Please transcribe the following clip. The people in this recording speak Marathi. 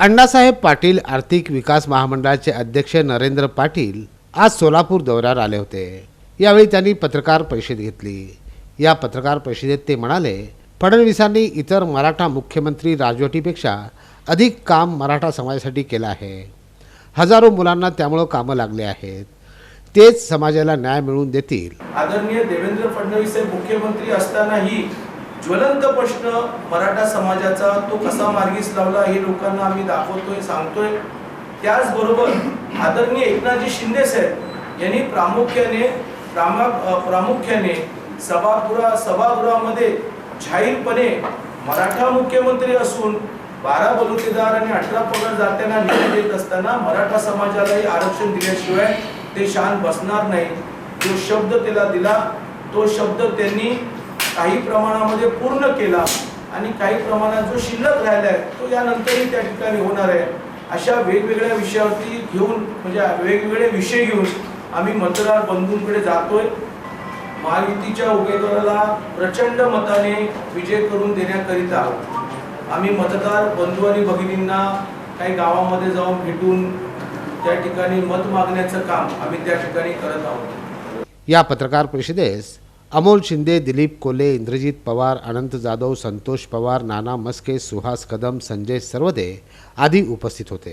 अण्णासाहेब पाटील आर्थिक विकास महामंडळाचे अध्यक्ष नरेंद्र पाटील आज सोलापूर दौऱ्यावर आले होते. यावेळी त्यांनी पत्रकार परिषद घेतली. या पत्रकार परिषदेत ते म्हणाले फडणवीसांनी इतर मराठा मुख्यमंत्री राजवटीपेक्षा अधिक काम मराठा समाजासाठी केलं आहे. हजारो मुलांना त्यामुळं कामं लागले आहेत. तेच समाजाला न्याय मिळवून देतील. आदरणीय देवेंद्र फडणवीस हे मुख्यमंत्री असतानाही ज्वलंत प्रश्न मराठा समाजाचा तो कसा मार्गीस लावला हे लोकांना आम्ही दाखवतोय सांगतोय. त्याचबरोबर आदरणीय एकनाथजी शिंदे साहेब यांनी प्रामुख्याने प्रामा प्रामुख्याने सभागृहा सभागृहामध्ये जाहीरपणे मराठा मुख्यमंत्री असून बारा बलुतेदार आणि अठरा पगार जात्यांना निर्णय देत असताना मराठा समाजालाही आरक्षण दिल्याशिवाय ते शांत बसणार नाही. जो शब्द त्याला दिला तो शब्द त्यांनी काही प्रमाणामध्ये पूर्ण केला आणि काही प्रमाणात जो शिल्लक राहिला आहे तो यानंतरही त्या ठिकाणी होणार आहे. अशा वेगवेगळ्या विषयावरती घेऊन म्हणजे वेगवेगळे विषय घेऊन आम्ही मतदार बंधूंकडे जातोय. महायुतीच्या उमेदवाराला प्रचंड मताने विजय करून देण्याकरिता आम्ही मतदार बंधू आणि भगिनींना काही गावामध्ये जाऊन भेटून त्या ठिकाणी मत मागण्याचं काम आम्ही त्या ठिकाणी करत आहोत. या पत्रकार परिषदेस अमोल शिंदे दिलीप कोले इंद्रजित पवार अनंत जाधव संतोष पवार नाना मस्के सुहास कदम संजय सर्वदे आदी उपस्थित होते.